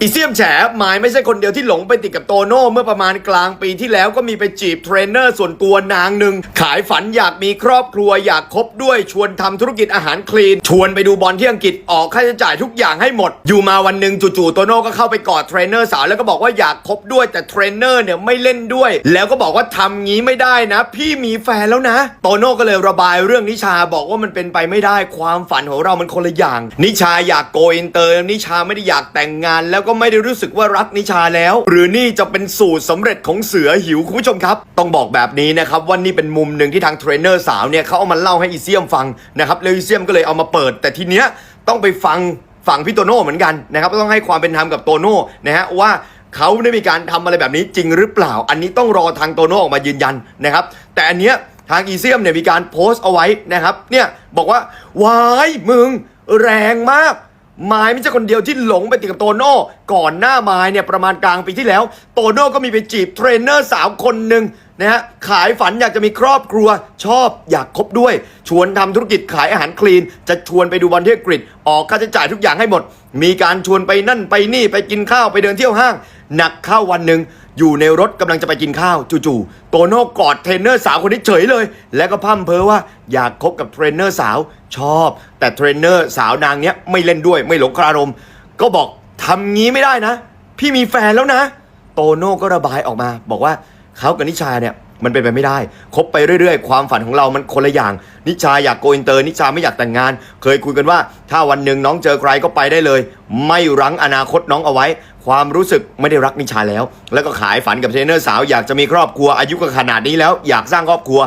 อีเซียมแฉหมายไม่ใช่คนเดียวที่หลงไปติดกับโตโน่เมื่อประมาณกลางปีที่แล้วก็มีไปจีบเทรนเนอร์ส่วนตัวนางหนึ่ง ขายฝันอยากมีครอบครัวอยากคบด้วยชวนทำธุรกิจอาหารคลีน ชวนไปดูบอลที่อังกฤษออกค่าใช้จ่ายทุกอย่างให้หมด อยู่มาวันหนึ่งจู่ๆโตโน่ก็เข้าไปกอดเทรนเนอร์สาวแล้วก็บอกว่าอยากคบด้วยแต่เทรนเนอร์เนี่ยไม่เล่นด้วย แล้วก็บอกว่าทำงี้ไม่ได้นะ พี่มีแฟนแล้วนะ โตโน่ก็เลยระบายเรื่องนิชาบอกว่ามันเป็นไปไม่ได้ความฝันของเรามันคนละอย่าง นิชาอยากโกอินเตอร์นิชาไม่ได้อยากแต่งงานแล้วก็ไม่ได้รู้สึกว่ารักนิชาแล้ว หรือนี่จะเป็นสูตรสำเร็จของเสือหิวคุณผู้ชมครับ ต้องบอกแบบนี้นะครับว่านี่เป็นมุมหนึ่งที่ทางเทรนเนอร์สาวเนี่ยเขาเอามาเล่าให้อีเซียมฟังนะครับแล้วอีเซียมก็เลยเอามาเปิด แต่ทีเนี้ยต้องไปฟังฝั่งพี่โตโน่เหมือนกันนะครับต้องให้ความเป็นธรรมกับโตโน่นะฮะว่าเขาได้มีการทำอะไรแบบนี้จริงหรือเปล่า อันนี้ต้องรอทางโตโน่ออกมายืนยันนะครับ แต่อันเนี้ยทางอีเซียมเนี่ยมีการโพสต์เอาไว้นะครับ เนี่ยบอกว่าวายมึงแรงมาก ไม้ไม่ใช่คนเดียวที่หลงไปติดกับโตโน่ก่อนหน้าไม้เนี่ยประมาณกลางปีที่แล้ว โตโน่ก็มีไปจีบเทรนเนอร์สาวคนหนึ่งนะฮะขายฝันอยากจะมีครอบครัวชอบอยากคบด้วย ชวนทำธุรกิจขายอาหารคลีน จะชวนไปดูบอลที่อังกฤษออกค่าใช้จ่ายทุกอย่างให้หมด มีการชวนไปนั่นไปนี่ไปกินข้าวไปเดินเที่ยวห้าง หนักเข้าวันหนึ่ง อยู่ในรถกำลังจะไปกินข้าวจู่ๆโตโน่กอดเทรนเนอร์สาวคนนี้เฉยเลย แล้วก็พร่ำเพ้อว่าอยากคบกับเทรนเนอร์สาวชอบ แต่เทรนเนอร์สาวนางเนี้ยไม่เล่นด้วยไม่หลงคารม ก็บอกทำงี้ไม่ได้นะ พี่มีแฟนแล้วนะ โตโน่ก็ระบายออกมา บอกว่าเขากับนิชาเนี่ยมันเป็นไปไม่ได้ คบไปเรื่อยๆ ความฝันของเรามันคนละอย่าง นิชาอยากโกอินเตอร์ นิชาไม่อยากแต่งงาน เคยคุยกันว่า ถ้าวันหนึ่งน้องเจอใครก็ไปได้เลย ไม่รั้งอนาคตน้องเอาไว้ ความรู้สึกไม่ได้รักนิชาแล้ว แล้วก็ขายฝันกับเทรนเนอร์สาวอยากจะมีครอบครัวอายุก็ขนาดนี้แล้ว อยากสร้างครอบครัว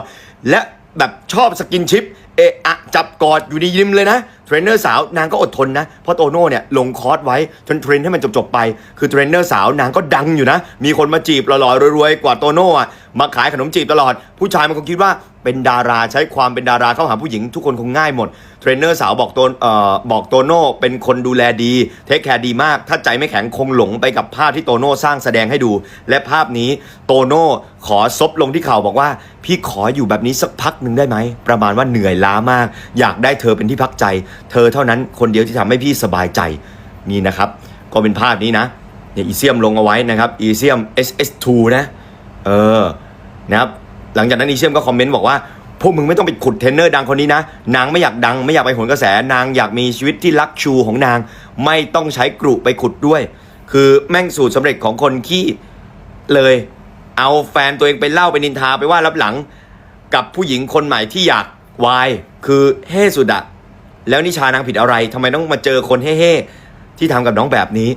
และแบบชอบสกินชิปเอะอะจับกอดอยู่ในยิมเลยนะเทรนเนอร์สาวนางก็อดทนนะเพราะโตโน่เนี่ยลงคอร์สไว้จนเทรนให้มันจบๆไป คือเทรนเนอร์สาวนางก็ดังอยู่นะ มีคนมาจีบหล่อๆรวยๆกว่าโตโน่อะ มาขายขนมจีบตลอด ผู้ชายมันคงคิดว่าเป็นดาราใช้ความเป็นดาราเข้าหาผู้หญิงทุกคนคงง่ายหมด เทรนเนอร์สาวบอกโตนเอ่อบอกโตโน่เป็นคนดูแลดี เทคแคร์ดีมาก ถ้าใจไม่แข็งคงหลงไปกับภาพที่โตโน่สร้างแสดงให้ดู และภาพนี้โตโน่ขอซบลงที่เข่าบอกว่า พี่ขออยู่แบบนี้สักพักหนึ่งได้ไหม ประมาณว่าเหนื่อยล้ามาก อยากได้เธอเป็นที่พักใจ เธอเท่านั้นคนเดียวที่ทำให้พี่สบายใจนี่นะครับ ก็เป็นภาพนี้นะเนี่ยอีเซียมลงเอาไว้นะครับอีเซียม SS2 นะ ออนะครับหลังจากนั้นอีเซียมก็คอมเมนต์บอกว่าพวกมึงไม่ต้องไปขุดเทรนเนอร์ดังคนนี้นะ นางไม่อยากดังไม่อยากไปหนกระแส นางอยากมีชีวิตที่ลักชูของนาง ไม่ต้องใช้กรุไปขุดด้วย คือแม่งสูตรสำเร็จของคนขี้เลย เอาแฟนตัวเองไปเล่าไปนินทาไปว่ารับหลังกับผู้หญิงคนใหม่ที่อยากวายคือเฮ่สุดอะแล้วนิชานางผิดอะไรทำไมต้องมาเจอคนเฮ่ๆที่ทำกับน้องแบบนี้